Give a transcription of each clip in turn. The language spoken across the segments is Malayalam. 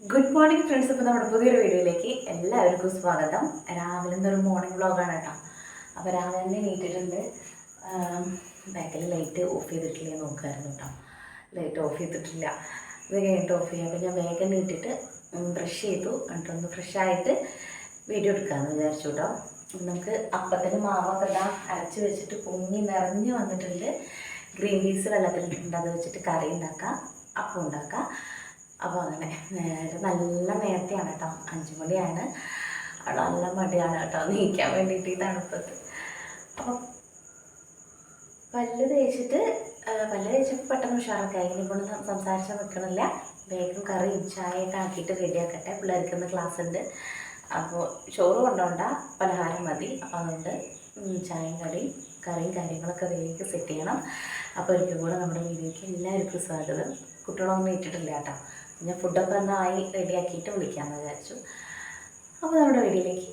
ഗുഡ് മോർണിംഗ് ഫ്രണ്ട്സ് ഇപ്പോൾ നമ്മുടെ പുതിയൊരു വീഡിയോയിലേക്ക് എല്ലാവർക്കും സ്വാഗതം. രാവിലെ ഇന്നൊരു മോർണിംഗ് വ്ളോഗാണ് കേട്ടോ. അപ്പോൾ രാവിലെ തന്നെ നീട്ടിട്ടുണ്ട് ബാക്കിൽ ലൈറ്റ് ഓഫ് ചെയ്തിട്ടില്ല നോക്കുമായിരുന്നു കേട്ടോ. ലൈറ്റ് ഓഫ് ചെയ്തിട്ടില്ല. ഇത് കഴിഞ്ഞിട്ട് ഓഫ് ചെയ്യാം. അപ്പോൾ ഞാൻ വേഗം നീട്ടിട്ട് ബ്രഷ് ചെയ്തു. എന്നിട്ടൊന്ന് ഫ്രഷ് ആയിട്ട് വീഡിയോ എടുക്കാമെന്ന് വിചാരിച്ചു കേട്ടോ. നമുക്ക് അപ്പത്തിന് മാവൊക്കെ ഇതാ അരച്ച് വെച്ചിട്ട് പൊങ്ങി നിറഞ്ഞ് വന്നിട്ടുണ്ട്. ഗ്രീൻ പീസ് വെള്ളത്തിലിട്ടുണ്ട് അത് വെച്ചിട്ട് കറി ഉണ്ടാക്കാം. അപ്പം ഉണ്ടാക്കാം. അപ്പോൾ അങ്ങനെ നല്ല നേരത്തെയാണ് കേട്ടോ. അഞ്ചു മണിയാണ്. അവിടെ നല്ല മടിയാണ് കേട്ടോ. നീക്കാൻ വേണ്ടിയിട്ട് ഈ തണുപ്പത്ത്. അപ്പം പല്ല് തേച്ചിട്ട് പല്ല് തേച്ചപ്പോൾ പെട്ടെന്ന് ഉഷാറൊക്കെ. ആയി ഇനിയിപ്പോൾ സംസാരിച്ച് നിൽക്കണില്ല വേഗം കറിയും ചായയൊക്കെ ആക്കിയിട്ട് റെഡിയാക്കട്ടെ പിള്ളേർക്ക് ഇന്ന് ക്ലാസ് ഉണ്ട്. അപ്പോൾ ചോറ് കൊണ്ടോണ്ട. പലഹാരം മതി. അപ്പോൾ അതുകൊണ്ട് ചായയും കറിയും കറിയും കാര്യങ്ങളൊക്കെ വേഗം സെറ്റ് ചെയ്യണം. അപ്പോൾ ഒരിക്കൽ കൂടെ നമ്മുടെ വീഡിയോയ്ക്ക് എല്ലാവർക്കും സ്വാഗതം. കുട്ടികളൊന്നും ഇട്ടിട്ടില്ല കേട്ടോ. ഞാൻ ഫുഡൊക്കെ ഒന്നായി റെഡിയാക്കിയിട്ട് വിളിക്കാമെന്ന് വിചാരിച്ചു. അപ്പോൾ നമ്മുടെ വീഡിയോയിലേക്ക്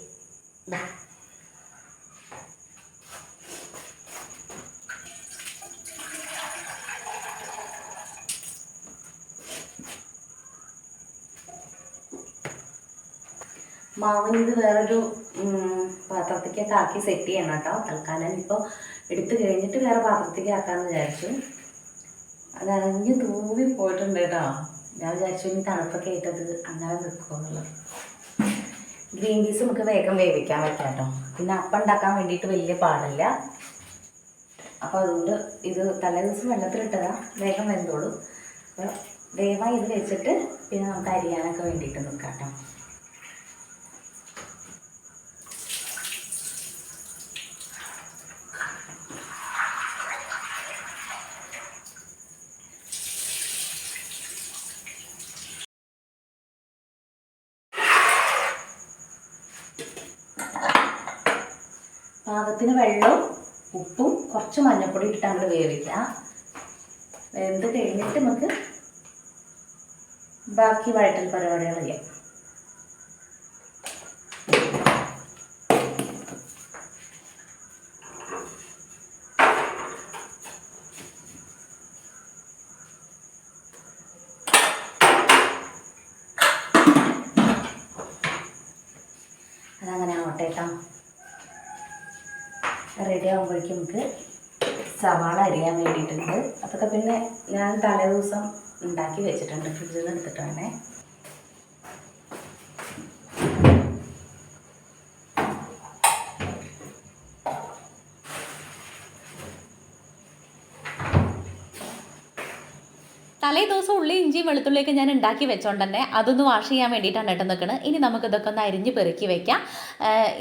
ബാ മാവിന് ഇത് വേറൊരു ഉം, പാത്രത്തേക്കൊക്കെ ആക്കി സെറ്റ് ചെയ്യണം കേട്ടോ. തൽക്കാലം ഇപ്പോൾ എടുത്തു കഴിഞ്ഞിട്ട് വേറെ പാത്രത്തേക്ക് ആക്കാമെന്ന് വിചാരിച്ചു. അത് അറിഞ്ഞ് തൂവി പോയിട്ടുണ്ട് കേട്ടോ. ഞാൻ വിചാരിച്ചു ഇനി തണുപ്പൊക്കെ ഇട്ടത് അങ്ങനെ നിൽക്കുമെന്നുള്ളത് ഗ്രീൻ പീസ് നമുക്ക് വേഗം വേവിക്കാൻ പറ്റാം കേട്ടോ. പിന്നെ അപ്പം ഉണ്ടാക്കാൻ വേണ്ടിയിട്ട് വലിയ പാടില്ല. അപ്പോൾ അതുകൊണ്ട് ഇത് തലേ ദിവസം വെള്ളത്തിലിട്ടതാ. വേഗം വെന്തോളൂ. അപ്പോൾ ദയവായി ഇത് വെച്ചിട്ട് പിന്നെ നമുക്ക് അരിയാനൊക്കെ വേണ്ടിയിട്ട് നിൽക്കാം കേട്ടോ പാകത്തിന് വെള്ളവും ഉപ്പും കുറച്ച് മഞ്ഞൾപ്പൊടി ഇട്ടിട്ട് അങ്ങോട്ട് വേവിക്കുക വെന്ത് കഴിഞ്ഞിട്ട് നമുക്ക് ബാക്കി വഴറ്റൽ പരിപാടികൾ ചെയ്യാം. അതങ്ങനെ ആവട്ടെ കേട്ടോ റെഡി ആകുമ്പോഴേക്കും നമുക്ക് സവാള അരിയാൻ വേണ്ടിയിട്ടുണ്ട്. അതൊക്കെ പിന്നെ ഞാൻ തലേ ദിവസം ഉണ്ടാക്കി വെച്ചിട്ടുണ്ട്. ഫ്രിഡ്ജിൽ നിന്ന് എടുത്തിട്ട് തലേ ദിവസം ഉള്ളി ഇഞ്ചി വെളുത്തുള്ളിയൊക്കെ ഞാൻ ഉണ്ടാക്കി വെച്ചോണ്ട് തന്നെ അതൊന്ന് വാഷ് ചെയ്യാൻ വേണ്ടിയിട്ടാണ് കേട്ടോ നിൽക്കുന്നത് ഇനി നമുക്ക് ഇതൊക്കെ ഒന്ന് അരിഞ്ഞ് പെറുക്കി വെക്കാം.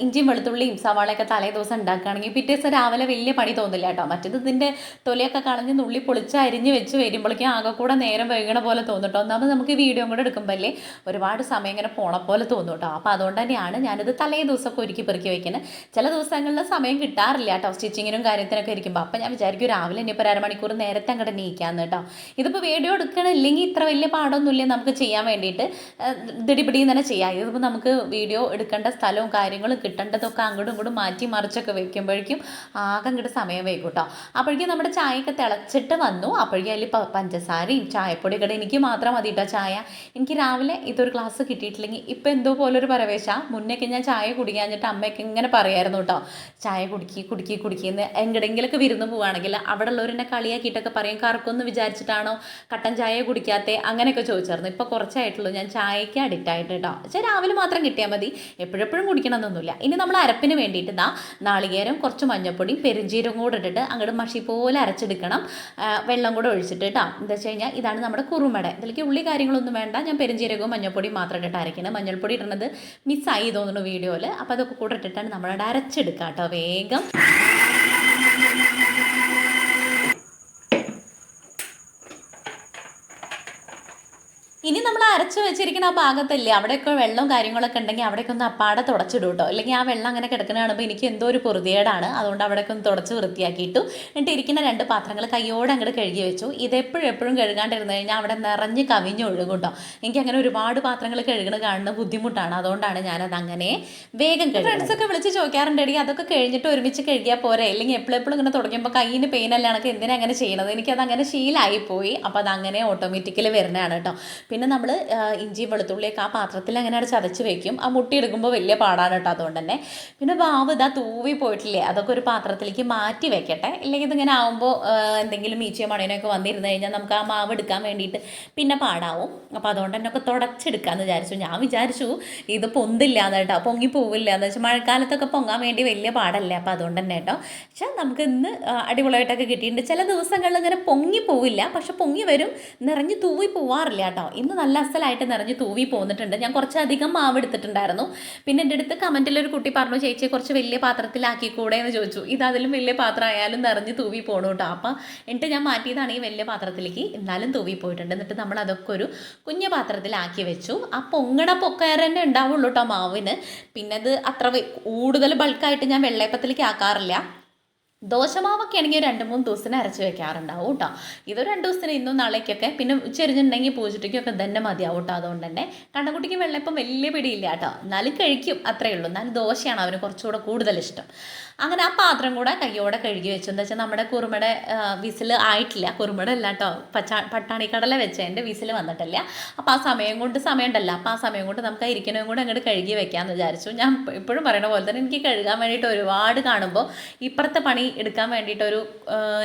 ഇഞ്ചിയും വെളുത്തുള്ളിയും സവാളയൊക്കെ തലേ ദിവസം ഉണ്ടാക്കുകയാണെങ്കിൽ പിറ്റേ ദിവസം രാവിലെ വലിയ പണി തോന്നില്ല കേട്ടോ. മറ്റേത് ഇതിന്റെ തൊലിയൊക്കെ കളഞ്ഞ് ഉള്ളി പൊളിച്ച് അരിഞ്ഞ് വെച്ച് വരുമ്പോഴേക്കും ആകെ കൂടെ നേരം വൈകണ പോലെ തോന്നും ഒന്നാമത് നമുക്ക് വീഡിയോ കൂടെ എടുക്കുമ്പോഴല്ലേ ഒരുപാട് സമയം ഇങ്ങനെ പോണ പോലെ തോന്നും കേട്ടോ. അപ്പോൾ അതുകൊണ്ട് തന്നെയാണ് ഞാനിത് തലേ ദിവസമൊക്കെ ഒരുക്കി പെറുക്കി വെക്കുന്നത്. ചില ദിവസങ്ങളിൽ സമയം കിട്ടാറില്ല കേട്ടോ. സ്റ്റിച്ചിങ്ങിനും കാര്യത്തിനൊക്കെ ഇരിക്കുമ്പോൾ അപ്പോൾ ഞാൻ വിചാരിക്കും രാവിലെ ഇനിയിപ്പോൾ അരമണിക്കൂർ നേരത്തെ അങ്ങോട്ട് നീക്കാമെന്ന് കേട്ടോ. ഇതിപ്പോൾ വീഡിയോ എടുക്കണില്ലെങ്കിൽ ഇത്ര വലിയ പാടൊന്നുമില്ല നമുക്ക് ചെയ്യാൻ വേണ്ടിയിട്ട്? ദിടിപിടി തന്നെ ചെയ്യാം. ഇതിപ്പോൾ നമുക്ക് വീഡിയോ എടുക്കേണ്ട സ്ഥലവും കാര്യങ്ങളും കിട്ടേണ്ടതൊക്കെ അങ്ങോട്ടും ഇങ്ങോട്ടും മാറ്റി മറിച്ചൊക്കെ വെക്കുമ്പോഴേക്കും ആകെ അങ്ങോട്ട് സമയം വൈകും കേട്ടോ അപ്പോഴേക്കും നമ്മുടെ ചായയൊക്കെ തിളച്ചിട്ട് വന്നു. അപ്പോഴേക്കും അതിൽ പഞ്ചസാരയും കട എനിക്ക് മാത്രം മതി കേട്ടോ ചായ? എനിക്ക് രാവിലെ ഇതൊരു ഗ്ലാസ് കിട്ടിയിട്ടില്ലെങ്കിൽ ഇപ്പം എന്തോ പോലൊരു പരവേശ. മുന്നേക്ക് ഞാൻ ചായ കുടിക്കാഞ്ഞിട്ട് അമ്മയൊക്കെ ഇങ്ങനെ പറയായിരുന്നു കേട്ടോ. ചായ കുടിക്കി കുടിക്കി എന്ന് എങ്ങടെങ്കിലൊക്കെ വിരുന്ന് പോവുകയാണെങ്കിൽ അവിടെ ഉള്ളവരെന്നെ കളിയാക്കിയിട്ടൊക്കെ പറയും. കറക്കൊന്ന് വിചാരിച്ചിട്ടാണോ? കട്ടൻ ചായ കുടിക്കാത്തേ അങ്ങനെയൊക്കെ ചോദിച്ചായിരുന്നു. ഇപ്പോൾ കുറച്ചായിട്ടുള്ളൂ. ഞാൻ ചായയ്ക്ക് അഡിക്റ്റ് ആയിട്ട് കേട്ടോ പക്ഷേ രാവിലെ മാത്രം കിട്ടിയാൽ മതി. എപ്പോഴെപ്പോഴും കുടിക്കണമെന്നൊന്നുമില്ല ഇനി നമ്മൾ അരപ്പിന് വേണ്ടിയിട്ട് ഇതാ നാളികേരം കുറച്ച് മഞ്ഞപ്പൊടിയും പെരുംജീരകം കൂടെ ഇട്ടിട്ട് അങ്ങോട്ട് മഷി പോലെ അരച്ചെടുക്കണം. വെള്ളം കൂടെ ഒഴിച്ചിട്ട് കേട്ടോ എന്താ വെച്ച് കഴിഞ്ഞാൽ ഇതാണ് നമ്മുടെ കുറുമട. ഇതിലേക്ക് ഉള്ളി കാര്യങ്ങളൊന്നും വേണ്ട. ഞാൻ പെരുംജീരകവും മഞ്ഞപ്പൊടിയും മാത്രം ഇട്ടിട്ട് അരയ്ക്കണം. മഞ്ഞൾപ്പൊടി ഇടുന്നത് മിസ്സായി തോന്നുന്നു വീഡിയോയിൽ അപ്പോൾ അതൊക്കെ കൂടെ ഇട്ടിട്ടാണ് നമ്മളവിടെ അരച്ചെടുക്കാം കേട്ടോ വേഗം. ഇനി നമ്മൾ അരച്ചു വെച്ചിരിക്കുന്ന ആ ഭാഗത്തല്ലേ അവിടെയൊക്കെ വെള്ളവും കാര്യങ്ങളൊക്കെ ഉണ്ടെങ്കിൽ അവിടെയൊക്കെ ഒന്ന് അപ്പാടെ തുടച്ചിടും കേട്ടോ അല്ലെങ്കിൽ ആ വെള്ളം അങ്ങനെ കിടക്കുന്ന എനിക്ക് എന്തോ ഒരു പൊറുതിയേടാണ് അതുകൊണ്ട് അവിടെയൊക്കെ ഒന്ന് തുടച്ച് വൃത്തിയാക്കിയിട്ടു. എന്നിട്ട് ഇരിക്കുന്ന രണ്ട് പാത്രങ്ങൾ കയ്യോടെ അങ്ങോട്ട് കഴുകി വെച്ചു. ഇത് എപ്പോഴും കഴുകാണ്ടിരുന്ന് കഴിഞ്ഞാൽ അവിടെ നിറഞ്ഞ് കവിഞ്ഞ് ഒഴുകും കേട്ടോ എനിക്ക് അങ്ങനെ ഒരുപാട് പാത്രങ്ങൾ കഴുകണ കാണുന്ന ബുദ്ധിമുട്ടാണ്. അതുകൊണ്ടാണ് ഞാനത് അങ്ങനെ വേഗം കഴുകും ഫ്രണ്ട്സൊക്കെ വിളിച്ച് ചോദിക്കാറുണ്ടെങ്കിൽ അതൊക്കെ കഴിഞ്ഞിട്ട് ഒരുമിച്ച് കഴുകിയാൽ പോരെ? അല്ലെങ്കിൽ എപ്പോഴെപ്പോഴും ഇങ്ങനെ തുടങ്ങുമ്പോൾ കയ്യിന് പെയിൻ അല്ലാണൊക്കെ എന്തിനാ അങ്ങനെ ചെയ്യണത്? എനിക്കത് അങ്ങനെ ശീലമായി പോയി അപ്പോൾ അത് അങ്ങനെ ഓട്ടോമാറ്റിക്കലി വരുന്നതാണ് കേട്ടോ പിന്നെ നമ്മൾ ഇഞ്ചിയും വെളുത്തുള്ളിയൊക്കെ ആ പാത്രത്തിൽ അങ്ങനെ അവിടെ ചതച്ച് വെക്കും. ആ മുട്ടി എടുക്കുമ്പോൾ വലിയ പാടാണ് കേട്ടോ അതുകൊണ്ട് തന്നെ. പിന്നെ വാവ് ഇതാ തൂവി പോയിട്ടില്ലേ അതൊക്കെ ഒരു പാത്രത്തിലേക്ക് മാറ്റി വെക്കട്ടെ. ഇല്ലെങ്കിൽ ഇതിങ്ങനെ ആവുമ്പോൾ എന്തെങ്കിലും മീച്ചയോ മണേനൊക്കെ വന്നിരുന്നു കഴിഞ്ഞാൽ നമുക്ക് ആ മാവ് എടുക്കാൻ വേണ്ടിയിട്ട് പിന്നെ പാടാവും. അപ്പോൾ അതുകൊണ്ട് തന്നെ ഒക്കെ തുടച്ചെടുക്കാമെന്ന് വിചാരിച്ചു. ഞാൻ വിചാരിച്ചു ഇത് പൊന്തില്ല എന്ന് കേട്ടോ പൊങ്ങി പോവില്ല എന്ന് വെച്ചാൽ മഴക്കാലത്തൊക്കെ പൊങ്ങാൻ വേണ്ടി വലിയ പാടല്ലേ അപ്പോൾ അതുകൊണ്ട് തന്നെ കേട്ടോ. പക്ഷേ നമുക്ക് ഇന്ന് അടിപൊളിയായിട്ടൊക്കെ കിട്ടിയിട്ടുണ്ട്. ചില ദിവസങ്ങളിൽ ഇങ്ങനെ പൊങ്ങി പോവില്ല പക്ഷെ പൊങ്ങി വരും. നിറഞ്ഞ് തൂവി പോവാറില്ല കേട്ടോ. ഇന്ന് നല്ല അസലായിട്ട് നിറഞ്ഞ് തൂവി പോന്നിട്ടുണ്ട്. ഞാൻ കുറച്ചധികം മാവ് എടുത്തിട്ടുണ്ടായിരുന്നു. പിന്നെ എന്റെ അടുത്ത് കമന്റിൽ ഒരു കുട്ടി പറഞ്ഞു ചേച്ചി കുറച്ച് വലിയ പാത്രത്തിലാക്കി കൂടെ എന്ന് ചോദിച്ചു. ഇത് അതിലും വലിയ പാത്രം ആയാലും നിറഞ്ഞ് തൂവി പോണു കേട്ടോ. അപ്പം എന്നിട്ട് ഞാൻ മാറ്റിയതാണ് ഈ വലിയ പാത്രത്തിലേക്ക്. എന്നാലും തൂവി പോയിട്ടുണ്ട്. എന്നിട്ട് നമ്മൾ അതൊക്കെ ഒരു കുഞ്ഞു പാത്രത്തിലാക്കി വെച്ചു. ആ പൊങ്ങണ പൊക്കയറന്നെ ഉണ്ടാവുള്ളൂ കേട്ടോ മാവിന്. പിന്നെ അത് അത്ര കൂടുതൽ ബൾക്കായിട്ട് ഞാൻ വെള്ളയപ്പത്തിലേക്ക് ആക്കാറില്ല. ദോശമാവൊക്കെ ആണെങ്കിൽ രണ്ട് മൂന്ന് ദിവസത്തിന് അരച്ച് വെക്കാറുണ്ടാവും കേട്ടോ. ഇത് രണ്ട് ദിവസത്തിന് ഇന്നും നാളേക്കൊക്കെ. പിന്നെ ചെറിഞ്ഞുണ്ടെങ്കിൽ പൂജിട്ടേക്കൊക്കെ തന്നെ മതിയാവും കേട്ടോ. അതുകൊണ്ട് തന്നെ കണ്ണക്കുട്ടിക്ക് വെള്ളയപ്പം വലിയ പിടിയില്ല കേട്ടോ. എന്നാലും കഴിക്കും അത്രയേ ഉള്ളൂ. എന്നാലും ദോശയാണ് അവന് കുറച്ചുകൂടെ കൂടുതൽ ഇഷ്ടം. അങ്ങനെ ആ പാത്രം കൂടെ കയ്യോടെ കഴുകി വെച്ചു. എന്താ വെച്ചാൽ നമ്മുടെ കുറുമയുടെ വിസിൽ ആയിട്ടില്ല. കുറുമയുടെ അല്ല കേട്ടോ. പച്ച പട്ടാണിക്കടല വെച്ചതിന്റെ വിസിൽ വന്നിട്ടില്ല. അപ്പോൾ ആ സമയം കൊണ്ട് സമയം ഉണ്ടല്ലോ അപ്പോൾ ആ സമയം കൊണ്ട് നമുക്ക് ആ കൂടെ അങ്ങോട്ട് കഴുകി വെക്കാമെന്ന് വിചാരിച്ചു. ഞാൻ ഇപ്പോഴും പറയണ പോലെ തന്നെ എനിക്ക് കഴുകാൻ വേണ്ടിയിട്ട് ഒരുപാട് കാണുമ്പോൾ ഇപ്പുറത്തെ പണി എടുക്കാൻ വേണ്ടിയിട്ടൊരു ഒരു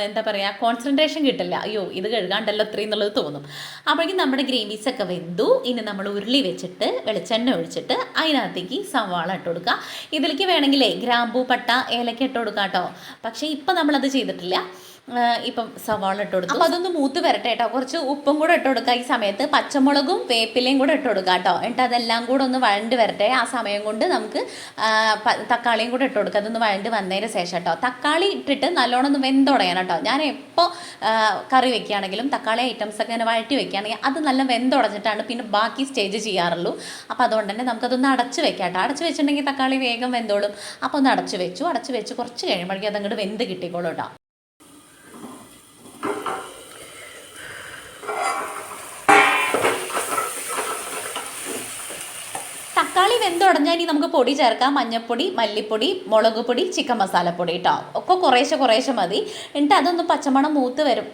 എന്താ പറയുക കോൺസെൻട്രേഷൻ കിട്ടില്ല. അയ്യോ ഇത് കഴുകാണ്ടല്ലോ ഇത്രയും എന്നുള്ളത് തോന്നും. അപ്പോഴേക്കും നമ്മുടെ ഗ്രേവീസ് ഒക്കെ വെന്തു. ഇനി നമ്മൾ ഉരുളി വെച്ചിട്ട് വെളിച്ചെണ്ണ ഒഴിച്ചിട്ട് അതിനകത്തേക്ക് സവാള ഇട്ട് കൊടുക്കുക. ഇതിലേക്ക് വേണമെങ്കിലേ ഗ്രാമ്പൂ പട്ട ഏലക്ക ഇട്ട് കൊടുക്കാം കേട്ടോ. പക്ഷേ ഇപ്പം നമ്മളത് ചെയ്തിട്ടില്ല. ഇപ്പം സവാള ഇട്ട് കൊടുത്തു. അപ്പോൾ അതൊന്ന് മൂത്ത് വരട്ടെ കേട്ടോ കുറച്ച് ഉപ്പും കൂടെ ഇട്ട് കൊടുക്കുക ഈ സമയത്ത്. പച്ചമുളകും വേപ്പിലയും കൂടെ ഇട്ട് കൊടുക്കുക കേട്ടോ എന്നിട്ട് അതെല്ലാം കൂടെ ഒന്ന് വഴണ്ട് വരട്ടെ. ആ സമയം കൊണ്ട് നമുക്ക് തക്കാളിയും കൂടെ ഇട്ട് കൊടുക്കുക അതൊന്ന് വഴണ്ട് വന്നതിന് ശേഷം കേട്ടോ തക്കാളി ഇട്ടിട്ട് നല്ലോണം ഒന്ന് വെന്തുടയണം കേട്ടോ ഞാൻ എപ്പോൾ കറി വെക്കുകയാണെങ്കിലും തക്കാളി ഐറ്റംസ് ഒക്കെ ഇങ്ങനെ വഴറ്റി വെക്കുകയാണെങ്കിൽ അത് നല്ല വെന്തുടഞ്ഞിട്ടാണ് പിന്നെ ബാക്കി സ്റ്റേജ് ചെയ്യാറുള്ളൂ. അപ്പോൾ അതുകൊണ്ട് തന്നെ നമുക്കതൊന്ന് അടച്ച് വെക്കാം കേട്ടോ അടച്ച് വെച്ചിട്ടുണ്ടെങ്കിൽ തക്കാളി വേഗം വെന്തോളും. അപ്പോൾ ഒന്ന് അടച്ച് വെച്ചു. അടച്ച് വെച്ച് കുറച്ച് കഴിയുമ്പോഴേക്കും അതങ്ങോട്ട് വെന്ത് കിട്ടിക്കോളൂ കേട്ടോ തക്കാളി വെന്തുടഞ്ഞാൽ ഇനി നമുക്ക് പൊടി ചേർക്കാം. മഞ്ഞൾപ്പൊടി മല്ലിപ്പൊടി മുളക് പൊടി ചിക്കൻ മസാലപ്പൊടി കേട്ടോ ഒക്കെ കുറേശ്ശെ കുറേശ്ശെ മതി. എന്നിട്ട് അതൊന്ന് പച്ചമണം മൂത്ത് വരും.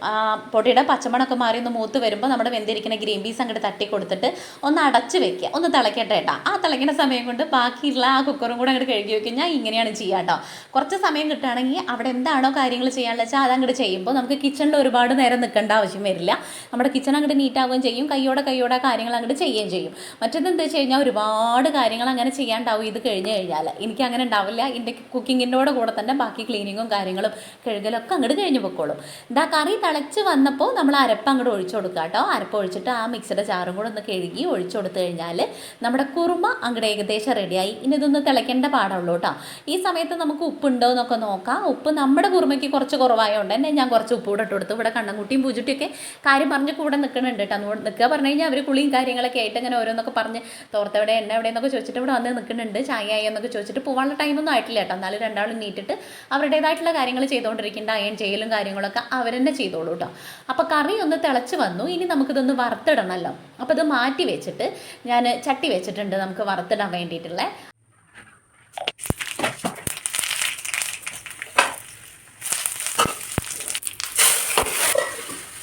പൊടിയുടെ പച്ചമണമൊക്കെ മാറി ഒന്ന് മൂത്ത് വരുമ്പോൾ നമ്മുടെ വെന്തിരിക്കുന്ന ഗ്രീൻ പീസ് അങ്ങോട്ട് തട്ടി കൊടുത്തിട്ട് ഒന്ന് അടച്ച് വെക്കുക ഒന്ന് തിളക്കട്ടെ കേട്ടോ ആ തിളയ്ക്കുന്ന സമയം കൊണ്ട് ബാക്കിയുള്ള ആ കുക്കറും കൂടെ അങ്ങോട്ട് കഴുകി വെക്കും ഞാൻ ഇങ്ങനെയാണ് ചെയ്യുക കേട്ടോ കുറച്ച് സമയം കിട്ടുകയാണെങ്കിൽ അവിടെ എന്താണോ കാര്യങ്ങൾ ചെയ്യാനുള്ള വെച്ചാൽ അതങ്ങോട്ട് ചെയ്യുമ്പോൾ നമുക്ക് കിച്ചണിൽ ഒരുപാട് നേരം നിൽക്കേണ്ട ആവശ്യം വരില്ല. നമ്മുടെ കിച്ചൺ അങ്ങോട്ട് നീറ്റാവുകയും ചെയ്യും. കയ്യോടെ കയ്യോടെ കാര്യങ്ങൾ അങ്ങോട്ട് ചെയ്യുകയും ചെയ്യും. മറ്റേത് എന്താ വെച്ച് കഴിഞ്ഞാൽ ഒരുപാട് കാര്യങ്ങൾ അങ്ങനെ ചെയ്യാണ്ടാവും ഇത് കഴിഞ്ഞ് കഴിഞ്ഞാൽ എനിക്ക് അങ്ങനെ ഉണ്ടാവില്ല. എന്റെ കുക്കിങ്ങിന്റെ കൂടെ തന്നെ ബാക്കി ക്ലീനിങ്ങും കാര്യങ്ങളും കഴുകലും ഒക്കെ അങ്ങോട്ട് കഴിഞ്ഞ് പൊക്കോളും. ഇതാ കറി തിളച്ച് വന്നപ്പോൾ നമ്മൾ അരപ്പ് അങ്ങോട്ട് ഒഴിച്ചു കൊടുക്കുക കേട്ടോ. അരപ്പ് ഒഴിച്ചിട്ട് ആ മിക്സിയുടെ ചാറും കൂടെ ഒന്ന് കഴുകി ഒഴിച്ചു കൊടുത്തു കഴിഞ്ഞാൽ നമ്മുടെ കുറുമ അങ്ങോട്ട് ഏകദേശം റെഡിയായി ഇനി ഇതൊന്ന് തിളയ്ക്കേണ്ട പാടുള്ളൂ കേട്ടോ. ഈ സമയത്ത് നമുക്ക് ഉപ്പുണ്ടോ എന്നൊക്കെ നോക്കാം. ഉപ്പ് നമ്മുടെ കുറുമയ്ക്ക് കുറച്ച് കുറവായതുകൊണ്ട് തന്നെ ഞാൻ കുറച്ച് ഉപ്പ് കൂടെ ഇട്ട് കൊടുത്തു. ഇവിടെ കണ്ണൻകുട്ടിയും പൂജുട്ടിയൊക്കെ കാര്യം പറഞ്ഞ് കൂടെ നിൽക്കുന്നുണ്ട് കേട്ടോ. നിൽക്കുക പറഞ്ഞു കഴിഞ്ഞാൽ അവർ കുളിയും കാര്യങ്ങളൊക്കെ ആയിട്ട് ഇങ്ങനെ ഓരോന്നൊക്കെ പറഞ്ഞ് തോർത്തവിടെ എണ്ണ എവിടെയെന്നൊക്കെ ചോദിച്ചിട്ട് ഇവിടെ വന്ന് നിൽക്കുന്നുണ്ട്. ചായ എന്നൊക്കെ ചോദിച്ചിട്ട് പോകാനുള്ള ടൈമൊന്നും ആയിട്ടില്ല കേട്ടോ. എന്നാലും രണ്ടാളും നീട്ടിട്ട് അവരുടേതായിട്ടുള്ള കാര്യങ്ങൾ ചെയ്തുകൊണ്ടിരിക്കേണ്ട അയൺ ചെയ്യലും കാര്യങ്ങളൊക്കെ അവരെന്നെ ചെയ്തോളൂ കേട്ടോ. അപ്പോൾ കറി ഒന്ന് തിളച്ച് വന്നു. ഇനി നമുക്കിതൊന്ന് വറുത്തിടണമല്ലോ. അപ്പോൾ ഇത് മാറ്റി വെച്ചിട്ട് ഞാൻ ചട്ടി വെച്ചിട്ടുണ്ട് നമുക്ക് വറുത്തിടാൻ വേണ്ടിയിട്ടുള്ള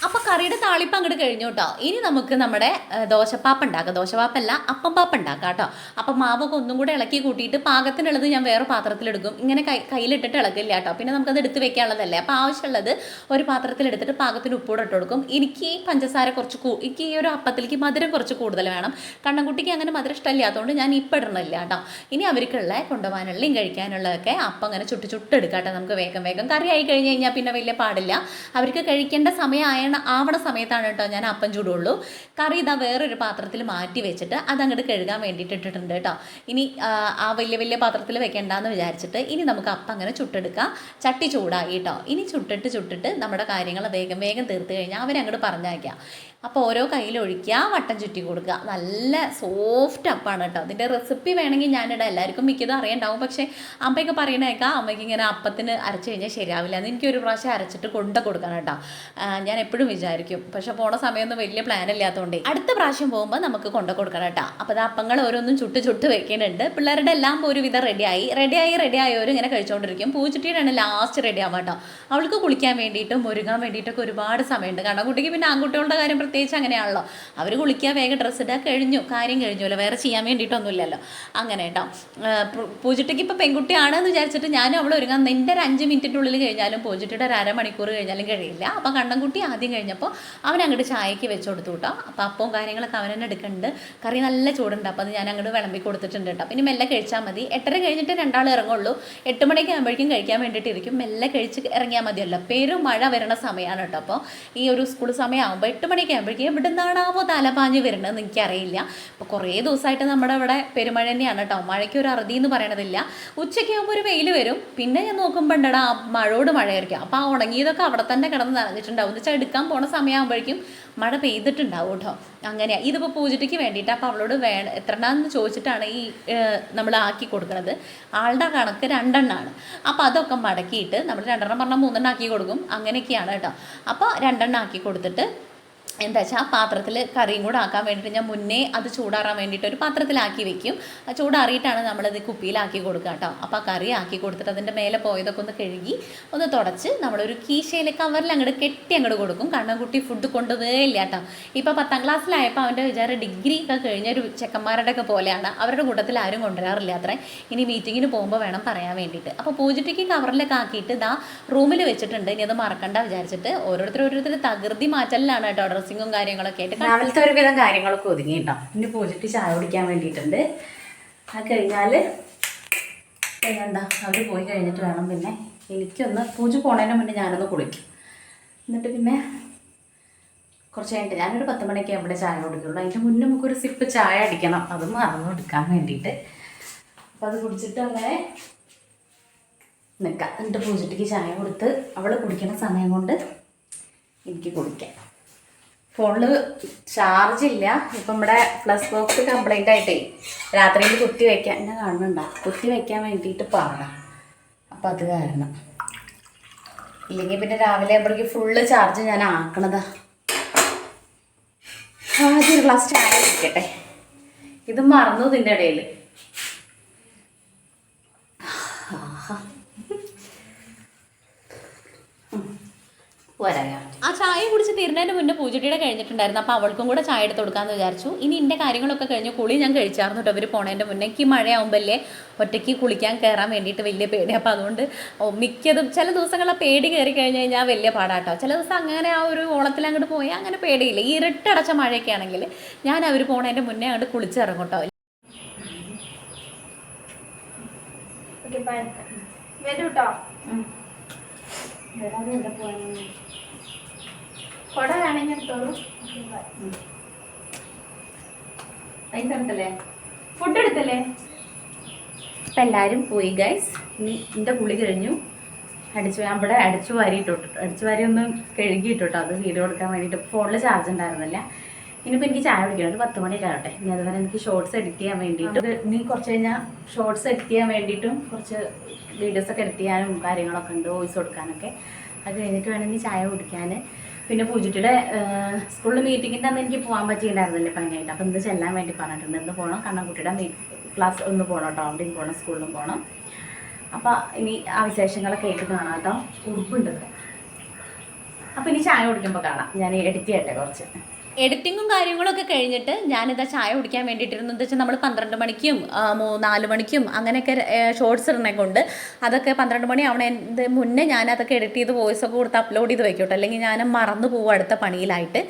അപ്പോൾ കറിയുടെ താളിപ്പ് അങ്ങോട്ട് കഴിഞ്ഞു കേട്ടോ ഇനി നമുക്ക് നമ്മുടെ ദോശപ്പാപ്പ് ഉണ്ടാക്കാം ദോശപ്പാപ്പല്ല അപ്പം പാപ്പ ഉണ്ടാക്കാം കേട്ടോ. അപ്പം മാവൊക്കെ ഒന്നും കൂടെ ഇളക്കി കൂട്ടിയിട്ട് പാകത്തിനുള്ളത് ഞാൻ വേറെ പാത്രത്തിലെടുക്കും. ഇങ്ങനെ കൈ കയ്യിലിട്ടിട്ട് ഇളക്കില്ല കേട്ടോ. പിന്നെ നമുക്കത് എടുത്ത് വെക്കാനുള്ളതല്ലേ. അപ്പോൾ ആവശ്യമുള്ളത് ഒരു പാത്രത്തിലെടുത്തിട്ട് പാകത്തിന് ഉപ്പൂടെ ഇട്ട് കൊടുക്കും. എനിക്ക് ഈ പഞ്ചസാര കുറച്ച് കൂ എനിക്ക് ഈ ഒരു അപ്പത്തിലേക്ക് മധുരം കുറച്ച് കൂടുതൽ വേണം. കണ്ണൻകുട്ടിക്ക് അങ്ങനെ മധുരം ഇഷ്ടമില്ലാത്തതുകൊണ്ട് ഞാൻ ഇപ്പം ഇടണില്ല കേട്ടോ. ഇനി അവർക്കുള്ള കൊണ്ടുപോകാനുള്ളതും കഴിക്കാനുള്ളതൊക്കെ അപ്പം അങ്ങനെ ചുട്ട് ചുട്ടെടുക്കാം നമുക്ക് വേഗം വേഗം. കറി ആയി കഴിഞ്ഞ് കഴിഞ്ഞാൽ പിന്നെ വലിയ പാടില്ല. അവർക്ക് കഴിക്കേണ്ട ആയണ ആവണ സമയത്താണ് കേട്ടോ ഞാൻ അപ്പം ചൂടുള്ളൂ. കറി ഇതാ വേറൊരു പാത്രത്തിൽ മാറ്റി വെച്ചിട്ട് അതങ്ങോട്ട് കഴുകാൻ വേണ്ടിയിട്ട് ഇട്ടിട്ടുണ്ട്. കേട്ടോ. ഇനി ആ വലിയ വലിയ പാത്രത്തിൽ വെക്കണ്ടെന്ന് വിചാരിച്ചിട്ട് ഇനി നമുക്ക് അപ്പം അങ്ങനെ ചുട്ടെടുക്കാം. ചട്ടി ചൂടായി കേട്ടോ. ഇനി ചുട്ടിട്ട് ചുട്ടിട്ട് നമ്മുടെ കാര്യങ്ങൾ വേഗം വേഗം തീർത്ത് കഴിഞ്ഞാൽ അവരങ്ങോട്ട് പറഞ്ഞയക്കാം. അപ്പോൾ ഓരോ കയ്യിലൊഴിക്കുക വട്ടം ചുറ്റി കൊടുക്കുക. നല്ല സോഫ്റ്റ് അപ്പാണ് കേട്ടോ. അതിന്റെ റെസിപ്പി വേണമെങ്കിൽ ഞാനിടാം. എല്ലാവർക്കും മിക്കതും അറിയണ്ടാവും. പക്ഷേ അമ്മയൊക്കെ പറയണേക്കാം അമ്മയ്ക്ക് ഇങ്ങനെ അപ്പത്തിന് അരച്ചു കഴിഞ്ഞാൽ ശരിയാവില്ല. എന്ന് എനിക്കൊരു പ്രാവശ്യം അരച്ചിട്ട് കൊണ്ട കൊടുക്കണം കേട്ടോ. ഞാൻ എപ്പോഴും വിചാരിക്കും. പക്ഷേ പോണ സമയമൊന്നും വലിയ പ്ലാൻ ഇല്ലാത്തതുകൊണ്ട് അടുത്ത പ്രാവശ്യം പോകുമ്പോൾ നമുക്ക് കൊണ്ട കൊടുക്കണം കേട്ടോ. അപ്പോൾ അത് അപ്പങ്ങൾ ഓരോന്നും ചുട്ട് ചുട്ട് വെക്കുന്നുണ്ട്. പിള്ളേരുടെ എല്ലാം ഒരുവിധം റെഡിയായി റെഡിയായി റെഡിയായവരും ഇങ്ങനെ കഴിച്ചുകൊണ്ടിരിക്കും പൂച്ചുട്ടിയാണ് ലാസ്റ്റ് റെഡി ആവാം കേട്ടോ അവൾക്ക് കുളിക്കാൻ വേണ്ടിയിട്ടും ഒരുങ്ങാൻ വേണ്ടിയിട്ടൊക്കെ ഒരുപാട് സമയമുണ്ട്. കാരണം കുട്ടിക്ക് പിന്നെ ആൺകുട്ടികളുടെ കാര്യം പ്രത്യേകിച്ച് അങ്ങനെയാണല്ലോ. അവർ കുളിക്കുക വേഗം ഡ്രസ്സ് ഇടുക കഴിഞ്ഞു. കാര്യം കഴിഞ്ഞല്ലോ വേറെ ചെയ്യാൻ വേണ്ടിയിട്ടൊന്നുമില്ലല്ലോ. അങ്ങനെ കേട്ടോ. പൂജിട്ടയ്ക്ക് ഇപ്പോൾ പെൺകുട്ടിയാണെന്ന് വിചാരിച്ചിട്ട് ഞാനും അവൾ ഒരുങ്ങാൻ നിന്റെ ഒരു അഞ്ച് മിനിറ്റിന്റെ ഉള്ളിൽ കഴിഞ്ഞാലും പൂജിട്ടയുടെ ഒരു അരമണിക്കൂർ കഴിഞ്ഞാലും കഴിയില്ല. അപ്പോൾ കണ്ണൻകുട്ടി ആദ്യം കഴിഞ്ഞപ്പോൾ അവൻ അങ്ങോട്ട് ചായക്ക് വെച്ച് കൊടുത്തു കേട്ടോ. അപ്പോൾ അപ്പവും കാര്യങ്ങളൊക്കെ അവൻ തന്നെ എടുക്കുന്നുണ്ട്. കറി നല്ല ചൂടുണ്ട്. അപ്പോൾ അത് ഞാൻ അങ്ങോട്ട് വിളമ്പി കൊടുത്തിട്ടുണ്ട് കേട്ടോ. പിന്നെ മെല്ലെ കഴിച്ചാൽ മതി. എട്ടര കഴിഞ്ഞിട്ട് രണ്ടാൾ ഇറങ്ങുള്ളൂ. എട്ട് മണിക്ക് ആകുമ്പോഴേക്കും കഴിക്കാൻ വേണ്ടിയിട്ട് ഇരിക്കും മെല്ലെ കഴിച്ച് ഇറങ്ങിയാൽ മതിയല്ലോ. പേരും മഴ വരണ സമയമാണ് കേട്ടോ. അപ്പോൾ ഈ ഒരു സ്കൂൾ സമയമാകുമ്പോൾ എട്ട് മണിക്ക് ആകുമ്പോഴേക്കും എവിടെ നിന്നാണാവോ തലപാഞ്ഞ് വരുന്നതെന്ന് എനിക്കറിയില്ല. അപ്പോൾ കുറേ ദിവസമായിട്ട് നമ്മുടെ ഇവിടെ പെരുമഴ തന്നെയാണ് കേട്ടോ മഴയ്ക്ക് ഒരു അറുതി എന്ന് പറയണതില്ല. ഉച്ചയ്ക്ക് ആകുമ്പോൾ ഒരു വെയിൽ വരും. പിന്നെ ഞാൻ നോക്കുമ്പോൾ ഉണ്ടടാ മഴയോട് മഴയായിരിക്കും. അപ്പോൾ ആ ഉണങ്ങിയതൊക്കെ അവിടെ തന്നെ കിടന്ന് നനഞ്ഞിട്ടുണ്ടാവും. എന്ന് വെച്ചാൽ എടുക്കാൻ പോണ സമയമാകുമ്പോഴേക്കും മഴ പെയ്തിട്ടുണ്ടാവും കേട്ടോ അങ്ങനെയാണ് ഇതിപ്പോൾ പൂജയ്ക്ക് വേണ്ടിയിട്ട് അപ്പോൾ അവളോട് വേ എത്രണ്ണാന്ന് ചോദിച്ചിട്ടാണ് ഈ നമ്മൾ ആക്കി കൊടുക്കുന്നത് ആളുടെ കണക്ക് രണ്ടെണ്ണമാണ് അപ്പോൾ അതൊക്കെ മടക്കിയിട്ട് നമ്മൾ രണ്ടെണ്ണം പറഞ്ഞാൽ മൂന്നെണ്ണം ആക്കി കൊടുക്കും. അങ്ങനെയൊക്കെയാണ് കേട്ടോ അപ്പോൾ രണ്ടെണ്ണം ആക്കി കൊടുത്തിട്ട് എന്താ വെച്ചാൽ ആ പാത്രത്തിൽ കറിയും കൂടെ ആക്കാൻ വേണ്ടിയിട്ട് ഞാൻ മുന്നേ അത് ചൂടാറാൻ വേണ്ടിയിട്ട് ഒരു പാത്രത്തിലാക്കി വെക്കും. ആ ചൂടാറിയിട്ടാണ് നമ്മളത് കുപ്പിയിലാക്കി കൊടുക്കുക കേട്ടോ. അപ്പോൾ ആ കറി ആക്കി കൊടുത്തിട്ട് അതിന്റെ മേലെ പോയതൊക്കെ ഒന്ന് കഴുകി ഒന്ന് തുടച്ച് നമ്മളൊരു കീശയിൽ കവറിൽ അങ്ങോട്ട് കെട്ടി അങ്ങോട്ട് കൊടുക്കും. കാരണം കുട്ടി ഫുഡ് കൊണ്ടുപോയില്ല കേട്ടോ. ഇപ്പോൾ പത്താം ക്ലാസ്സിലായപ്പോൾ അവന്റെ വിചാരം ഡിഗ്രി ഒക്കെ കഴിഞ്ഞ ഒരു ചെക്കന്മാരുടെ ഒക്കെ പോലെയാണ്. അവരുടെ കൂട്ടത്തിൽ ആരും കൊണ്ടുവരാറില്ല അത്രേ. ഇനി മീറ്റിങ്ങിന് പോകുമ്പോൾ വേണം പറയാൻ വേണ്ടിയിട്ട്. അപ്പോൾ പൂജയ്ക്ക് കവറിലൊക്കെ ആക്കിയിട്ട് ഇതാ റൂമിൽ വെച്ചിട്ടുണ്ട്. ഇനി അത് മറക്കണ്ട വിചാരിച്ചിട്ട് ഓരോരുത്തർ ഓരോരുത്തർ തകൃതി മാറ്റലിലാണ് കേട്ടോ ഡ്രസ്സിങ്ങും കാര്യങ്ങളൊക്കെ ആയിട്ട് രാവിലത്തെ ഒരുവിധം കാര്യങ്ങളൊക്കെ ഒതുങ്ങി കേട്ടോ ഇനി പൂജയ്ക്ക് ചായ കുടിക്കാൻ വേണ്ടിയിട്ടുണ്ട്. അത് കഴിഞ്ഞാൽ എന്താ അവർ പോയി കഴിഞ്ഞിട്ട് വേണം പിന്നെ എനിക്കൊന്ന് പൂജ പോണതിന് മുന്നേ ഞാനൊന്ന് കുളിക്കും. എന്നിട്ട് പിന്നെ കുറച്ച് കഴിഞ്ഞിട്ട് ഞാനൊരു പത്ത് മണിക്ക് അവിടെ ചായ കുടിക്കുള്ളൂ. അതിന്റെ മുന്നേ നമുക്കൊരു സിപ്പ് ചായ അടിക്കണം. അത് മറന്നു എടുക്കാൻ വേണ്ടിയിട്ട്. അപ്പം അത് കുടിച്ചിട്ട് അങ്ങനെ നിൽക്കാം എന്നിട്ട് പൂജയ്ക്ക് ചായ കൊടുത്ത് അവൾ കുടിക്കുന്ന സമയം കൊണ്ട് എനിക്ക് കുടിക്കാം ഫോണിൽ ചാർജ് ഇല്ല. ഇപ്പം ഇവിടെ പ്ലസ് ബോക്സ് കംപ്ലൈന്റ് ആയിട്ടേ രാത്രിയിൽ കുത്തി വയ്ക്കാൻ എന്നെ കാണുന്നുണ്ടോ? കുത്തി വയ്ക്കാൻ വേണ്ടിയിട്ട് പാടാം. അപ്പം അത് കാരണം. ഇല്ലെങ്കിൽ പിന്നെ രാവിലെ ആകുമ്പോഴേക്ക് ഫുള്ള് ചാർജ് ഞാൻ ആക്കണതാ. ആദ്യം ഒരു ഗ്ലാസ് ചായ കുടിക്കട്ടെ. ഇത് മറന്നു ഇതിന്റെ ഇടയിൽ ആ ചായ കുടിച്ച് തീരുന്നതിന് മുന്നേ പൂജട്ടിയുടെ കഴിഞ്ഞിട്ടുണ്ടായിരുന്നു. അപ്പോൾ അവൾക്കും കൂടെ ചായ എടുത്ത് കൊടുക്കാമെന്ന് വിചാരിച്ചു. ഇനി എന്റെ കാര്യങ്ങളൊക്കെ കഴിഞ്ഞു കുളി ഞാൻ കഴിച്ചായിരുന്നു കേട്ടോ അവർ പോണതിന്റെ മുന്നേ എനിക്ക് മഴയാകുമ്പോഴല്ലേ ഒറ്റയ്ക്ക് കുളിക്കാൻ കയറാൻ വേണ്ടിയിട്ട് വലിയ പേടി അപ്പോൾ അതുകൊണ്ട് മിക്കതും ചില ദിവസങ്ങളിൽ പേടി കയറി കഴിഞ്ഞ് കഴിഞ്ഞാൽ വലിയ പാടാട്ടോ. ചില ദിവസം അങ്ങനെ ആ ഒരു ഓളത്തിൽ അങ്ങോട്ട് പോയാൽ അങ്ങനെ പേടിയില്ല. ഈ ഇരട്ടടച്ച മഴയൊക്കെ ആണെങ്കിൽ ഞാൻ അവർ പോണതിന്റെ മുന്നേ അങ്ങോട്ട് കുളിച്ചിറങ്ങും കേട്ടോ വരൂ കേട്ടോ കൊട വേണമെങ്കിൽ എടുത്തോളൂ പൈസ എടുത്തല്ലേ ഫുഡ് എടുത്തല്ലേ? അപ്പം എല്ലാവരും പോയി ഗൈസ് ഇനി എന്റെ കുളി കഴിഞ്ഞു. അടിച്ചു അവിടെ അടിച്ചു വാരിയിട്ടു അടിച്ചു വാരി ഒന്ന് കഴുകിയിട്ടു കേട്ടോ അത് വീഡിയോ കൊടുക്കാൻ വേണ്ടിയിട്ട്. ഫോണിൽ ചാർജ് ഉണ്ടായിരുന്നില്ല. ഇനിയിപ്പോൾ എനിക്ക് ചായ കുടിക്കണം. ഒരു പത്ത് മണിയിലാവട്ടെ ഇനി അതുവരെ എനിക്ക് ഷോർട്സ് എഡിറ്റ് ചെയ്യാൻ വേണ്ടിയിട്ട് ഇനി കുറച്ച് കഴിഞ്ഞാൽ ഷോർട്സ് എഡിറ്റ് ചെയ്യാൻ വേണ്ടിയിട്ടും കുറച്ച് വീഡിയോസൊക്കെ എഡിറ്റ് ചെയ്യാനും കാര്യങ്ങളൊക്കെ ഉണ്ട് വോയിസ് കൊടുക്കാനൊക്കെ. അത് കഴിഞ്ഞിട്ട് വേണമെങ്കിൽ ചായ കുടിക്കാൻ പിന്നെ പൂജിട്ടിയുടെ സ്കൂളിൽ മീറ്റിങ്ങിന്റെ അന്ന് എനിക്ക് പോകാൻ പറ്റിയിട്ടുണ്ടായിരുന്നില്ല പനിയായിട്ട്. അപ്പോൾ ഇന്ന് ചെല്ലാൻ വേണ്ടി പറഞ്ഞിട്ടുണ്ട്. ഇന്ന് പോകണം കണ്ണൻകുട്ടിയുടെ ക്ലാസ് ഒന്ന് പോകണം കേട്ടോ. അവിടെയും പോകണം സ്കൂളിലും പോകണം അപ്പോൾ ഇനി ആ വിശേഷങ്ങളൊക്കെ ആയിട്ട് കാണാം കേട്ടോ. ഉറുപ്പുണ്ട് അപ്പോൾ ഇനി ചായ കുടിക്കുമ്പോൾ കാണാം. ഞാൻ എഡിറ്റ് ചെയ്യട്ടെ കുറച്ച്. എഡിറ്റിങ്ങും കാര്യങ്ങളൊക്കെ കഴിഞ്ഞിട്ട് ഞാനിതാ ചായ കുടിക്കാൻ വേണ്ടിയിട്ടിരുന്നു. എന്താ വെച്ചാൽ നമ്മൾ പന്ത്രണ്ട് മണിക്കും നാല് മണിക്കും അങ്ങനെയൊക്കെ ഷോർട്സ് ഇടണേ കൊണ്ട് അതൊക്കെ പന്ത്രണ്ട് മണി ആവണേന്റെ മുന്നേ ഞാൻ അതൊക്കെ എഡിറ്റ് ചെയ്ത് വോയിസ് ഒക്കെ കൊടുത്ത് അപ്ലോഡ് ചെയ്ത് വെക്കോട്ടെ. അല്ലെങ്കിൽ ഞാൻ മറന്നു പോകും അടുത്ത പണിയിലായിട്ട്.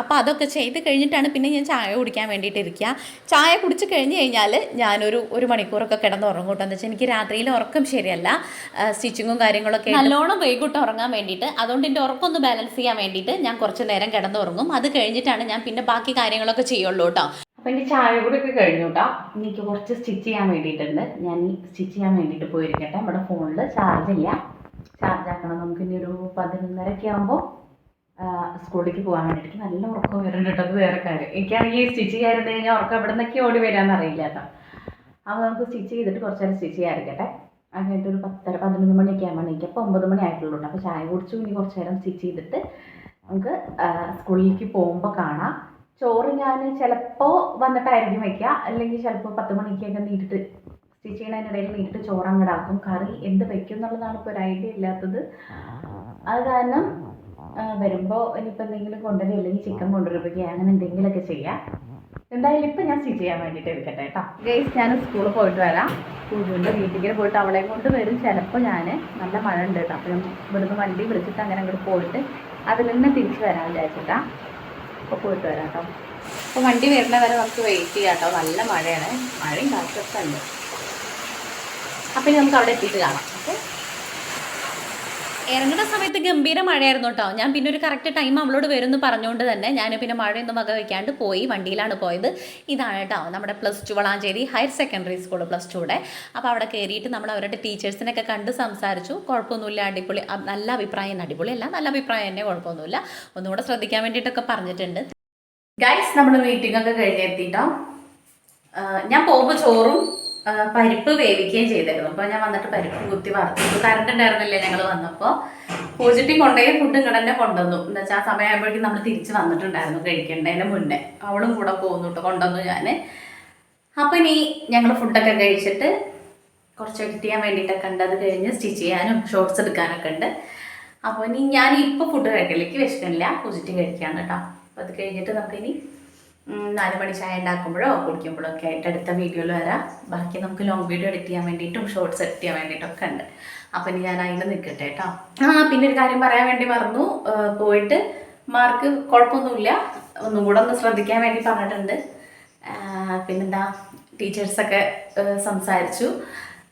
അപ്പോൾ അതൊക്കെ ചെയ്ത് കഴിഞ്ഞിട്ടാണ് പിന്നെ ഞാൻ ചായ കുടിക്കാൻ വേണ്ടിയിട്ട് ഇരിക്കുക ചായ കുടിച്ച് കഴിഞ്ഞ് കഴിഞ്ഞാൽ ഞാനൊരു ഒരു മണിക്കൂറൊക്കെ കിടന്ന് ഉറങ്ങും കേട്ടോ എന്താ വെച്ചാൽ എനിക്ക് രാത്രിയിൽ ഉറക്കം ശരിയല്ല. സ്റ്റിച്ചിങ്ങും കാര്യങ്ങളൊക്കെ നല്ലോണം വൈകിട്ട് ഉറങ്ങാൻ വേണ്ടിയിട്ട്. അതുകൊണ്ട് എന്റെ ഉറക്കം ഒന്ന് ബാലൻസ് ചെയ്യാൻ വേണ്ടിയിട്ട് ഞാൻ കുറച്ച് നേരം കിടന്നുറങ്ങും അത് കഴിഞ്ഞിട്ടാണ് ഞാൻ പിന്നെ ബാക്കി കാര്യങ്ങളൊക്കെ ചെയ്യുള്ളൂ കേട്ടോ. അപ്പോൾ എന്റെ ചായ കൂടെ ഒക്കെ കഴിഞ്ഞു കേട്ടോ. എനിക്ക് കുറച്ച് സ്റ്റിച്ച് ചെയ്യാൻ വേണ്ടിയിട്ടുണ്ട്. ഞാൻ ഈ സ്റ്റിച്ച് ചെയ്യാൻ വേണ്ടിയിട്ട് പോയിരിക്കട്ടെ. നമ്മുടെ ഫോണിൽ ചാർജ് ഇല്ല. ചാർജ് ആക്കണം. നമുക്ക് ഇനി ഒരു പതിനൊന്നരയൊക്കെ ആകുമ്പോൾ സ്കൂളിലേക്ക് പോകാൻ വേണ്ടിയിട്ട് നല്ല ഉറക്കം വരുന്നുണ്ട് കേട്ടോ. അത് വേറെ കാര്യം. എനിക്കാണെങ്കിൽ സ്റ്റിച്ച് ചെയ്യാതിരുന്ന് കഴിഞ്ഞാൽ ഉറക്കം എവിടെ നിന്നൊക്കെ ഓടി വരാമെന്ന് അറിയില്ല കേട്ടോ. അപ്പോൾ നമുക്ക് സ്റ്റിച്ച് ചെയ്തിട്ട് കുറച്ച് നേരം സ്റ്റിച്ച് ചെയ്യാതിരിക്കട്ടെ. അങ്ങനത്തെ ഒരു പത്തര പതിനൊന്ന് മണിയൊക്കെ ആകുമ്പോൾ എനിക്ക് അപ്പോൾ ഒമ്പത് മണി ആയിട്ടുള്ളൂ അപ്പോൾ ചായ കുടിച്ചു. ഇനി കുറച്ച് നേരം സ്റ്റിച്ച് ചെയ്തിട്ട് നമുക്ക് സ്കൂളിലേക്ക് പോകുമ്പോൾ കാണാം. ചോറ് ഞാൻ ചിലപ്പോൾ വന്നിട്ടായിരിക്കും വയ്ക്കുക അല്ലെങ്കിൽ ചിലപ്പോൾ പത്ത് മണിക്കൊക്കെ നീട്ടിട്ട് സ്റ്റിച്ച് ചെയ്യുന്നതിനിടയിൽ നീട്ടിട്ട് ചോറ് അങ്ങോട്ട് ആക്കും കറി എന്ത് വെക്കും എന്നുള്ളതാണ് ഇപ്പോൾ ഒരു ഐഡിയ ഇല്ലാത്തത്. അത് കാരണം വരുമ്പോൾ ഇനിയിപ്പോൾ എന്തെങ്കിലും കൊണ്ടുവരും അല്ലെങ്കിൽ ചിക്കൻ കൊണ്ടുവരുമ്പോൾ അങ്ങനെ എന്തെങ്കിലുമൊക്കെ ചെയ്യാം. എന്തായാലും ഇപ്പം ഞാൻ സ്റ്റിച്ച് ചെയ്യാൻ വേണ്ടിയിട്ട് എടുക്കട്ടെ കേട്ടോ. ഗൈസ് ഞാൻ സ്കൂളിൽ പോയിട്ട് വരാം. കുഴുവിന്റെ വീട്ടിലേക്ക് പോയിട്ട് അവളെ കൊണ്ട് വരും. ചിലപ്പോൾ ഞാൻ നല്ല മഴ ഉണ്ട് കേട്ടോ. അപ്പം ഇവിടുന്ന് വണ്ടി വിളിച്ചിട്ട് അങ്ങനെ അങ്ങോട്ട് പോയിട്ട് അതിൽ തന്നെ തിരിച്ചു വരാൻ വിചാരിച്ചിട്ടാ. അപ്പോൾ പോയിട്ട് വരാം കേട്ടോ. അപ്പോൾ വണ്ടി വരുന്ന വരെ നമുക്ക് വെയിറ്റ് ചെയ്യാം കേട്ടോ. നല്ല മഴയാണ്. മഴയും കാറ്റൊക്കെ ഉണ്ട്. അപ്പം നമുക്ക് അവിടെ എത്തിയിട്ട് കാണാം. ഓക്കെ? ഇറങ്ങുന്ന സമയത്ത് ഗംഭീര മഴയായിരുന്നു കേട്ടോ. ഞാൻ പിന്നെ ഒരു കറക്റ്റ് ടൈം അവളോട് വരുമെന്ന് പറഞ്ഞുകൊണ്ട് തന്നെ ഞാൻ പിന്നെ മഴയൊന്നും വക വയ്ക്കാണ്ട് പോയി വണ്ടിയിലാണ് പോയത്. ഇതാണ് കേട്ടോ നമ്മുടെ plus two Valanchery higher secondary school plus ടുയുടെ അപ്പോൾ അവിടെ കയറിയിട്ട് നമ്മൾ അവരുടെ ടീച്ചേഴ്സിനൊക്കെ കണ്ട് സംസാരിച്ചു. കുഴപ്പമൊന്നുമില്ല അടിപൊളി നല്ല അഭിപ്രായം അടിപൊളി അല്ല നല്ല അഭിപ്രായം തന്നെ കുഴപ്പമൊന്നുമില്ല. ഒന്നുകൂടെ ശ്രദ്ധിക്കാൻ വേണ്ടിയിട്ടൊക്കെ പറഞ്ഞിട്ടുണ്ട്. ഗൈസ് നമ്മൾ മീറ്റിംഗ് ഒക്കെ കഴിഞ്ഞെത്തിട്ടോ ഞാൻ പോകുമ്പോൾ ചോറും പരിപ്പ് വേവിക്കുകയും ചെയ്തായിരുന്നു അപ്പോൾ ഞാൻ വന്നിട്ട് പരിപ്പ് കുത്തി വറുത്തു. കറണ്ട് ഉണ്ടായിരുന്നില്ലേ ഞങ്ങൾ വന്നപ്പോൾ പൂജിട്ടി കൊണ്ടുപോയി ഫുഡ് ഇങ്ങോട്ട് തന്നെ കൊണ്ടുവന്നു. എന്താ വെച്ചാൽ ആ സമയമാകുമ്പോഴേക്കും നമ്മൾ തിരിച്ച് വന്നിട്ടുണ്ടായിരുന്നു കഴിക്കേണ്ടതിന് മുന്നേ. അവളും കൂടെ പോകുന്നു കൊണ്ടുവന്നു ഞാൻ അപ്പോൾ ഇനി ഞങ്ങൾ ഫുഡൊക്കെ കഴിച്ചിട്ട് കുറച്ച് എഡിറ്റ് ചെയ്യാൻ വേണ്ടിയിട്ടൊക്കെ ഉണ്ട്. അത് കഴിഞ്ഞ് സ്റ്റിച്ച് ചെയ്യാനും ഷോർട്സ് എടുക്കാനൊക്കെ ഉണ്ട്. അപ്പോൾ ഇനി ഞാൻ ഇപ്പോൾ ഫുഡ് കഴിക്കലേക്ക് വിശക്കണില്ല പൂജിറ്റി കഴിക്കാൻ കേട്ടോ അപ്പോൾ അത് കഴിഞ്ഞിട്ട് നമുക്കിനി നാല് മണി ചായ ഉണ്ടാക്കുമ്പോഴോ കുടിക്കുമ്പോഴോ ഒക്കെ ആയിട്ട് അടുത്ത വീഡിയോയിൽ വരാം. ബാക്കി നമുക്ക് ലോങ് വീഡിയോ എഡിറ്റ് ചെയ്യാൻ വേണ്ടിയിട്ടും ഷോർട്സ് എഡിറ്റ് ചെയ്യാൻ വേണ്ടിയിട്ടൊക്കെ ഉണ്ട്. അപ്പം ഇനി ഞാൻ അതിന് നിൽക്കട്ടെ കേട്ടോ. ആ പിന്നെ ഒരു കാര്യം പറയാൻ വേണ്ടി മറന്നു. പോയിട്ട് മാർക്ക് കുഴപ്പമൊന്നുമില്ല. ഒന്നും കൂടെ ഒന്ന് ശ്രദ്ധിക്കാൻ വേണ്ടി പറഞ്ഞിട്ടുണ്ട്. പിന്നെന്താ ടീച്ചേഴ്സൊക്കെ സംസാരിച്ചു.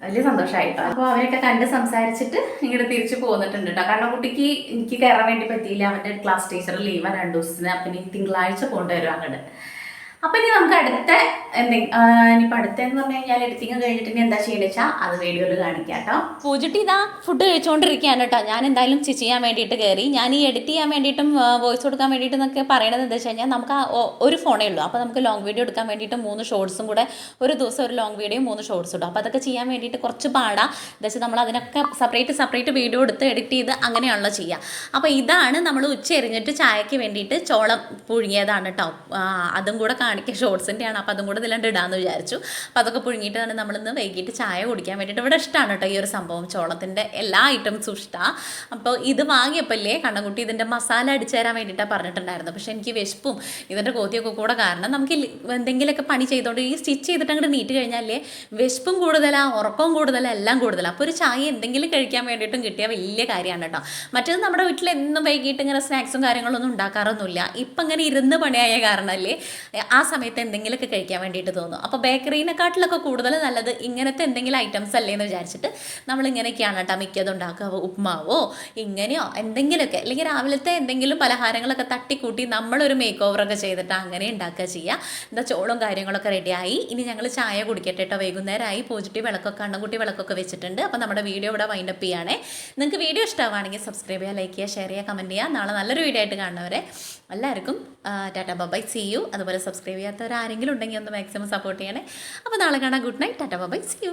വലിയ സന്തോഷമായിട്ടോ അപ്പോൾ അവരൊക്കെ കണ്ട് സംസാരിച്ചിട്ട് ഇങ്ങോട്ട് തിരിച്ചു പോന്നിട്ടുണ്ട് കേട്ടോ കാരണം കുട്ടിക്ക് എനിക്ക് കയറാൻ വേണ്ടി പറ്റിയില്ല. അവന്റെ ക്ലാസ് ടീച്ചർ ലീവാണ് രണ്ട് ദിവസത്തിന്. അപ്പം ഇനി തിങ്കളാഴ്ച പോകേണ്ടി വരും അങ്ങോട്ട് അപ്പം ഇനി നമുക്ക് അടുത്ത എന്തെങ്കിലും ഇനിയിപ്പോൾ അടുത്തെന്ന് പറഞ്ഞു കഴിഞ്ഞാൽ എഡിറ്റിംഗ് കഴിഞ്ഞിട്ട് ഇനി എന്താ ചെയ്യുന്നത് വെച്ചാൽ അത് വീഡിയോയിൽ കാണിക്കാം കേട്ടോ. പൂജിട്ടി ഇതാ ഫുഡ് കഴിച്ചുകൊണ്ടിരിക്കുകയാണ് കേട്ടോ. ഞാൻ എന്തായാലും സ്റ്റിച്ച് ചെയ്യാൻ വേണ്ടിയിട്ട് കയറി ഞാൻ ഈ എഡിറ്റ് ചെയ്യാൻ വേണ്ടിയിട്ടും വോയിസ് കൊടുക്കാൻ വേണ്ടിയിട്ടും എന്നൊക്കെ പറയണത് എന്താ വെച്ച് കഴിഞ്ഞാൽ നമുക്ക് ഒരു ഫോണേ ഉള്ളൂ. അപ്പൊ നമുക്ക് ലോങ് വീഡിയോ എടുക്കാൻ വേണ്ടിയിട്ട് മൂന്ന് ഷോർട്സും കൂടെ ഒരു ദിവസം ഒരു ലോങ് വീഡിയോ മൂന്ന് ഷോർട്സ് ഇടും. അപ്പൊ അതൊക്കെ ചെയ്യാൻ വേണ്ടിയിട്ട് കുറച്ച് പാടാ. എന്താ വെച്ചാൽ നമ്മൾ അതിനൊക്കെ സെപ്പറേറ്റ് സെപ്പറേറ്റ് വീഡിയോ എടുത്ത് എഡിറ്റ് ചെയ്ത് അങ്ങനെയാണല്ലോ ചെയ്യുക അപ്പൊ ഇതാണ് നമ്മൾ ഉച്ച എറിഞ്ഞിട്ട് ചായക്ക് വേണ്ടിയിട്ട് ചോളം പുഴുങ്ങിയതാണ് കേട്ടോ. അതും കൂടെ കാണിക്കുക ഷോർട്സിന്റെ ആണ് അപ്പോൾ അതും കൂടെ ഇതിലാണ്ട് ഇടാമെന്ന് വിചാരിച്ചു. അപ്പോൾ അതൊക്കെ പുഴുങ്ങിയിട്ടാണ് നമ്മളിന്ന് വൈകിട്ട് ചായ കുടിക്കാൻ വേണ്ടിയിട്ട് ഇവിടെ ഇഷ്ടമാണ് കേട്ടോ ഈ ഒരു സംഭവം. ചോളത്തിന്റെ എല്ലാ ഐറ്റംസും ഇഷ്ടമാണ് അപ്പോൾ ഇത് വാങ്ങിയപ്പോഴല്ലേ കണ്ണൻകുട്ടി ഇതിന്റെ മസാല അടിച്ചു തരാൻ വേണ്ടിയിട്ടാണ് പറഞ്ഞിട്ടുണ്ടായിരുന്നു പക്ഷേ എനിക്ക് വിശപ്പും ഇതിന്റെ കോത്തിയൊക്കെ കൂടെ കാരണം നമുക്ക് എന്തെങ്കിലുമൊക്കെ പണി ചെയ്തുകൊണ്ട് ഈ സ്റ്റിച്ച് ചെയ്തിട്ട് അങ്ങോട്ട് നീറ്റ് കഴിഞ്ഞാലേ വിശപ്പും കൂടുതലാണ് ഉറക്കവും കൂടുതലാണ് എല്ലാം കൂടുതലാണ് അപ്പോൾ ഒരു ചായ എന്തെങ്കിലും കഴിക്കാൻ വേണ്ടിയിട്ടും കിട്ടിയ വലിയ കാര്യമാണ് കേട്ടോ മറ്റേത് നമ്മുടെ വീട്ടിൽ എന്നും വൈകിട്ട് ഇങ്ങനെ സ്നാക്സും കാര്യങ്ങളൊന്നും ഉണ്ടാക്കാറൊന്നുമില്ല. ഇപ്പം ഇങ്ങനെ ഇരുന്ന് പണിയായ കാരണമല്ലേ സമയത്ത് എന്തെങ്കിലുമൊക്കെ കഴിക്കാൻ വേണ്ടിയിട്ട് തോന്നും അപ്പോൾ ബേക്കറീനെക്കാട്ടിലൊക്കെ കൂടുതൽ നല്ലത് ഇങ്ങനത്തെ എന്തെങ്കിലും ഐറ്റംസ് അല്ലേ എന്ന് വിചാരിച്ചിട്ട് നമ്മൾ ഇങ്ങനെയൊക്കെയാണ് കേട്ടോ മിക്കതും ഉണ്ടാക്കുക. ഉപ്മാവോ ഇങ്ങനെയോ എന്തെങ്കിലുമൊക്കെ. അല്ലെങ്കിൽ രാവിലത്തെ എന്തെങ്കിലും പലഹാരങ്ങളൊക്കെ തട്ടിക്കൂട്ടി നമ്മളൊരു മേക്ക് ഓവറൊക്കെ ചെയ്തിട്ട് അങ്ങനെ ഉണ്ടാക്കുക ചെയ്യുക. എന്താ ചോളും കാര്യങ്ങളൊക്കെ റെഡിയായി ഇനി ഞങ്ങൾ ചായ കുടിക്കട്ടെ കേട്ടോ. വൈകുന്നേരമായി പോസിറ്റീവ് വിളക്കൊക്കെ അണ്ണൻകുട്ടി വിളക്കൊക്കെ വെച്ചിട്ടുണ്ട്. അപ്പോൾ നമ്മുടെ വീഡിയോ ഇവിടെ വൈൻഡപ്പ് ചെയ്യുകയാണേ. നിങ്ങൾക്ക് വീഡിയോ ഇഷ്ടമാണെങ്കിൽ സബ്സ്ക്രൈബ് ചെയ്യുക ലൈക്ക് ചെയ്യുക ഷെയർ ചെയ്യുക കമന്റ് ചെയ്യുക. നാളെ നല്ലൊരു വീഡിയോ ആയിട്ട് കാണുന്നവരെ. എല്ലാവർക്കും ടാറ്റ ബൈ സി യു അതുപോലെ സബ്സ്ക്രൈബ് ചെയ്യാത്തവർ ആരെങ്കിലും ഉണ്ടെങ്കിൽ ഒന്ന് മാക്സിമം സപ്പോർട്ട് ചെയ്യണേ. അപ്പോൾ നാളെ കാണാം. Good night tata bye see you